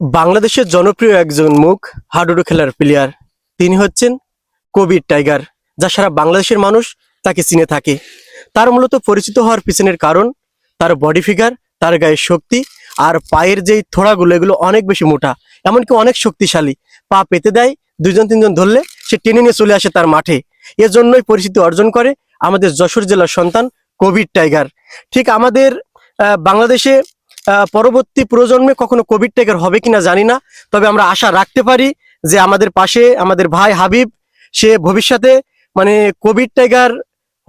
বাংলাদেশের জনপ্রিয় একজন মুখ হাডুডু খেলার প্লেয়ার তিনি হচ্ছেন কবির টাইগার, যা সারা বাংলাদেশের মানুষ তাকে চিনে থাকে। তার মূলত পরিচিত হওয়ার পিছনের কারণ, তার বডি ফিগার তার গায়ের শক্তি আর পায়ের যেই থোড়াগুলো, এগুলো অনেক বেশি মোটা, এমনকি অনেক শক্তিশালী। পা পেতে দেয় দুজন তিনজন ধরলে সে টেনে নিয়ে চলে আসে তার মাঠে। এজন্যই পরিচিতি অর্জন করে আমাদের যশোর জেলার সন্তান কোভিড টাইগার। ঠিক আমাদের বাংলাদেশে পরবর্তী প্রজন্মে কখনো কোভিড টাইগার হবে কিনা জানি না, তবে আমরা আশা রাখতে পারি যে আমাদের পাশে আমাদের ভাই হাবিব, সে ভবিষ্যতে মানে কোভিড টাইগার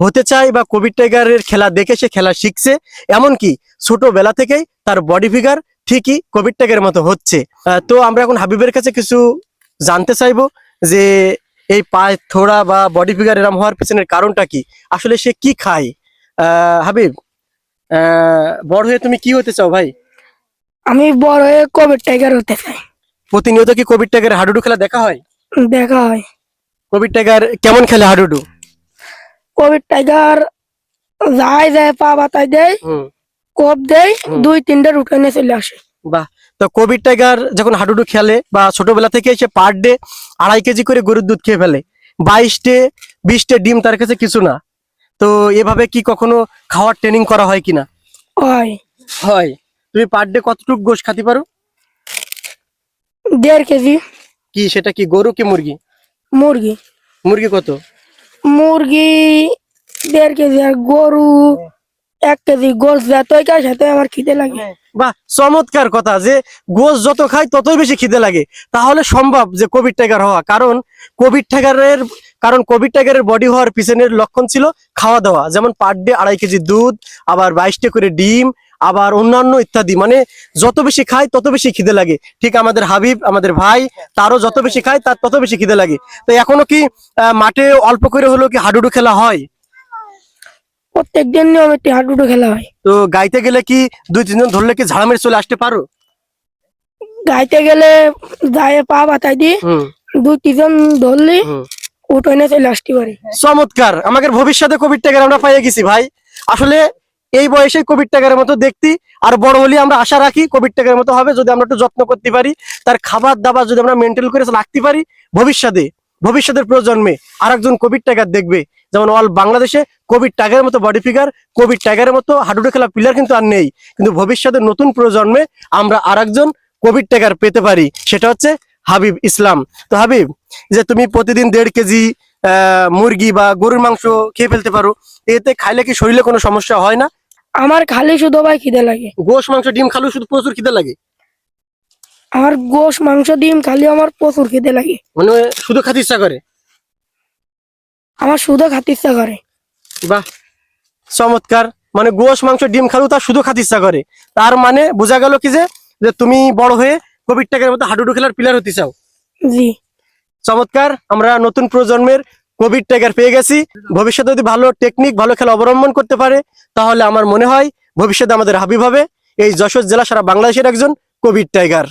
হতে চায় বা কোভিড টাইগারের খেলা দেখে সে খেলা শিখছে। এমনকি ছোটবেলা থেকেই তার বডি ফিগার ঠিকই কোভিড টাইগারের মতো হচ্ছে। তো আমরা এখন হাবিবের কাছে কিছু জানতে চাইব যে এই পায়ে থোড়া বা বডি ফিগার এরম হওয়ার পেছনের কারণটা কি? আসলে সে কি খায়? হাবিব বড় হয়ে তুমি কি হতে চাও ভাই? আমি বড় হয়ে কোভিড টাইগার হতে চাই। প্রতিনিয়ত কি কোভিড টাইগার হাডুডু খেলা দেখা হয়? দেখা হয়। কোভিড টাইগার কেমন খেলে হাডুডু? কোভিড টাইগার যায় যায় পা বাতায় দেয় কোপ দেয় দুই তিনটে রুটে নিয়ে চলে আসে। বাহ তো কোভিড টাইগার যখন হাডুডু খেলে বা ছোটবেলা থেকে সে পার ডে আড়াই কেজি করে গরুর দুধ খেয়ে ফেলে বাইশটে বিশটে ডিম তার কাছে কিছু না। তো এভাবে কি কখনো খাওয়ার ট্রেনিং করা হয় কিনা? হয়। হয়। তুমি পার ডে কতটুকু গোশ খাতে পারো? দেড় কেজি। কি সেটা কি গরু কি মুরগি? মুরগি। মুরগি কত? মুরগি দেড় কেজি আর গরু এক কেজি। গোস যতই খায় সাথে আমার খিদে লাগে। বাহ চমৎকার কথা যে গোশ যত খায় ততই বেশি খিদে লাগে। তাহলে সম্ভব যে কোভিড টাইগার হওয়া। কারণ কোভিড টাইগারের কারণ কোভিড টাইগারের বডি হওয়ার পিছনের লক্ষণ ছিল খাওয়া দাওয়া যেমন পার ডে আড়াই কেজি দুধ আবার বাইশটা করে ডিম আবার অন্যান্য ইত্যাদি। মানে যত বেশি খায় তত বেশি খিদে লাগে। ঠিক আমাদের হাবিব আমাদের ভাই তারও যত বেশি খায় তার তত বেশি খিদে লাগে। তো এখনও কি মাঠে অল্প করে হলেও কি হাডুডু খেলা হয়? প্রত্যেক দিন নিয়মিত হাডুডু খেলা হয়। তো গাইতে গেলে কি দুই তিনজন ধরলে কি ঝাড়া মেরে চলে আসতে পারো? গাইতে গেলে যায় পা বাতায় দি দুই তিনজন ধরলি। উঠে নিয়ে চলে আসতে পারে। চমৎকার। আমাদের ভবিষ্যতে কোভিড টাকার আমরা পাইয়ে গেছি ভাই। আসলে এই বয়সে কোভিড টাকার মতো দেখতি আর বড় হলে আমরা আশা রাখি কোভিড টাকার মতো হবে, যদি আমরা একটু যত্ন করতে পারি, তার খাবার দাবার যদি আমরা মেনটেন করে রাখতে পারি, ভবিষ্যতে, ভবিষ্যতের প্রজন্মে আর একজন কোভিড টাকার দেখবে। যেমন অল বাংলাদেশে কোভিড টাইগারের মতো বডি ফিগার কোভিড টাকারের মতো হাডুডু খেলা প্লেয়ার কিন্তু আর নেই। কিন্তু ভবিষ্যতে নতুন প্রজন্মে আমরা আর একজন কোভিড টাইগার পেতে পারি। সেটা হচ্ছে হাবিব ইসলাম। তো হাবিব যে তুমি প্রতিদিন দেড় কেজি মুরগি বা গরুর মাংস খেয়ে ফেলতে পারো এতে খাইলে কি শরীরে কোনো সমস্যা হয় না? আমার খালি শুধু ভাই খিদে লাগে। গোশ মাংস ডিম খালু শুধু প্রচুর খিদে লাগে? আমার গোশ মাংস ডিম খালি আমার প্রচুর খিদে লাগে। মানে শুধু খাতে ইচ্ছা করে? আমার শুধু খাতে ইচ্ছা করে। বাহ চমৎকার। মানে গোশ মাংস ডিম খালু তার শুধু খাতে ইচ্ছা করে। তার মানে বোঝা গেল কি যে তুমি বড় হয়ে কোভিড টাকার মতো হাডুডু খেলার প্লেয়ার হতে চাও? জি। চমৎকার আমরা নতুন প্রজন্মের কোভিড টাইগার পেয়ে গেছি। ভবিষ্যতে যদি ভালো টেকনিক ভালো খেলা অবলম্বন করতে পারে তাহলে আমার মনে হয় ভবিষ্যতে আমাদের হাবিব হবে। এই যশোর জেলা সারা বাংলাদেশের একজন কোভিড টাইগার